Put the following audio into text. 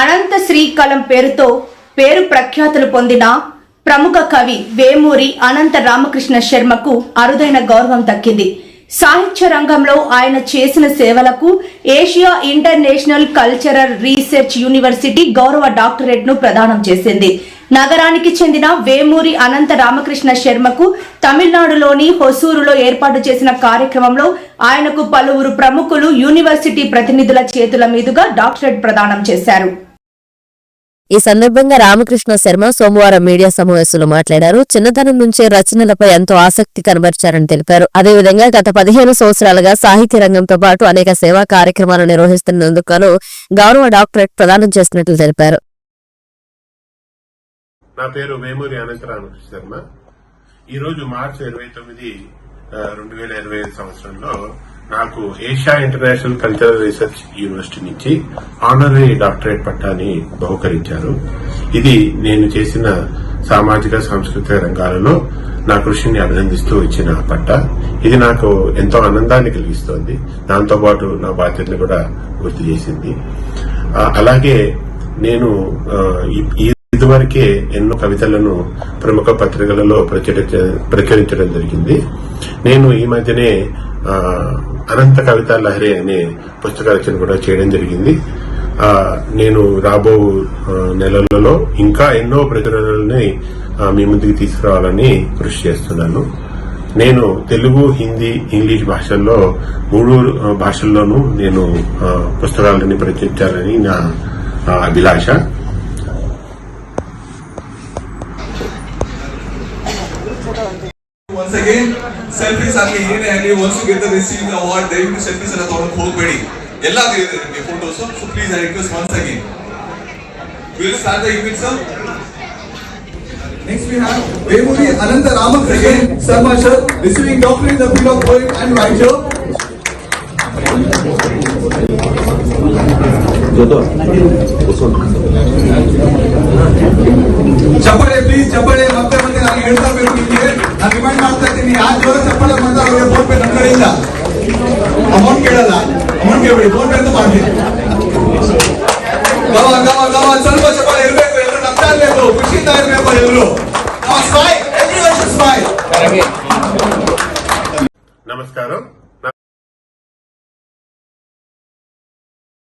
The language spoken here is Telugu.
అనంత శ్రీకాలం పేరుతో పేరు ప్రఖ్యాతులు పొందిన ప్రముఖ కవి వేమూరి అనంత రామకృష్ణ శర్మకు అరుదైన గౌరవం దక్కింది. సాహిత్య రంగంలో ఆయన చేసిన సేవలకు Asia international cultural research university గౌరవ డాక్టరేట్ను ప్రదానం చేసింది. నగరానికి చెందిన వేమూరి అనంత రామకృష్ణ శర్మకు తమిళనాడులోని హొసూరులో ఏర్పాటు చేసిన కార్యక్రమంలో ఆయనకు పలువురు ప్రముఖులు యూనివర్సిటీ ప్రతినిధుల చేతుల మీదుగా డాక్టరేట్ ప్రదానం చేశారు. ఈ సందర్భంగా రామకృష్ణ శర్మ సోమవారం మీడియా సమావేశంలో మాట్లాడారు. చిన్నతనం నుంచే రచనలపై ఎంతో ఆసక్తి కనబరిచారని తెలిపారు. అదేవిధంగా గత పదిహేను సంవత్సరాలుగా సాహిత్య రంగంతో పాటు అనేక సేవా కార్యక్రమాలు నిర్వహిస్తున్నందుకు గౌరవ డాక్టరేట్ ప్రదానం చేసినట్లు తెలిపారు. నా పేరు వేమూరి అనంత శర్మ ఈరోజు మార్చి ఇరవై తొమ్మిది రెండు వేల ఇరవై ఐదు సంవత్సరంలో నాకు Asia International Cultural Research University నుంచి ఆనరీ డాక్టరేట్ పట్టాన్ని బహుకరించారు. ఇది నేను చేసిన సామాజిక సాంస్కృతిక రంగాలలో నా కృషిని అభినందిస్తూ ఇచ్చిన పట్ట. ఇది నాకు ఎంతో ఆనందాన్ని కలిగిస్తోంది. దాంతోపాటు నా బాధ్యతను కూడా గుర్తు చేసింది. అలాగే నేను ఈ- ఈ ఇదివరకే ఎన్నో కవితలను ప్రముఖ పత్రికలలో ప్రచురించ ప్రచురించడం జరిగింది. నేను ఈ మధ్యనే అనంత కవిత లహరి అనే పుస్తక రచన కూడా చేయడం జరిగింది. నేను రాబో నెలలలో ఇంకా ఎన్నో ప్రచురణలని మీ ముందుకు తీసుకురావాలని కృషి చేస్తున్నాను. నేను తెలుగు హిందీ ఇంగ్లీష్ భాషల్లో మూడు భాషల్లోనూ నేను పుస్తకాలని ప్రచురించాలని నా అభిలాష. again, selfies ಆಗಲಿ ಏನೇ ಆಗಲಿ once you get the receiving award, ದಯವಿಟ್ಟು selfies ಎಲ್ಲ ತಗೊಂಡು ಹೋಗಬೇಡಿ ಎಲ್ಲ ಇದೆ ನಿಮಗೆ photos so please I request once again. We'll start the event, sir. Next we have Vemuri Ananta Ramakrishnan Sarma sir receiving doctorate in the field of poet and writer. ಚಪ್ಪಾಳೆ ಪ್ಲೀಸ್ ಚಪ್ಪಾಳೆ ಮತ್ತೆ ಜೋರ ಚಪ್ಪಾಳೆ ಮಾಡ್ತಾ ಅವ್ರಿಗೆ ಫೋನ್ ಪೇ ನಮ್ಮ ಕಡೆಯಿಂದ ಅಮೌಂಟ್ ಕೇಳಲ್ಲ ಅಮೌಂಟ್ ಕೇಳಬೇಡಿ ಫೋನ್ ಪೇ ಅಂತ ಮಾಡಿ ಗವ ಗವ ಗವ ಸ್ವಲ್ಪ ಚಪ್ಪಾಳೆ ಇರಬೇಕು ಎಲ್ಲರೂ ನಗ್ತಾ ಇರಬೇಕು ಖುಷಿಯಿಂದ ಇರಬೇಕು ಎಲ್ಲರೂ ನಮಸ್ಕಾರ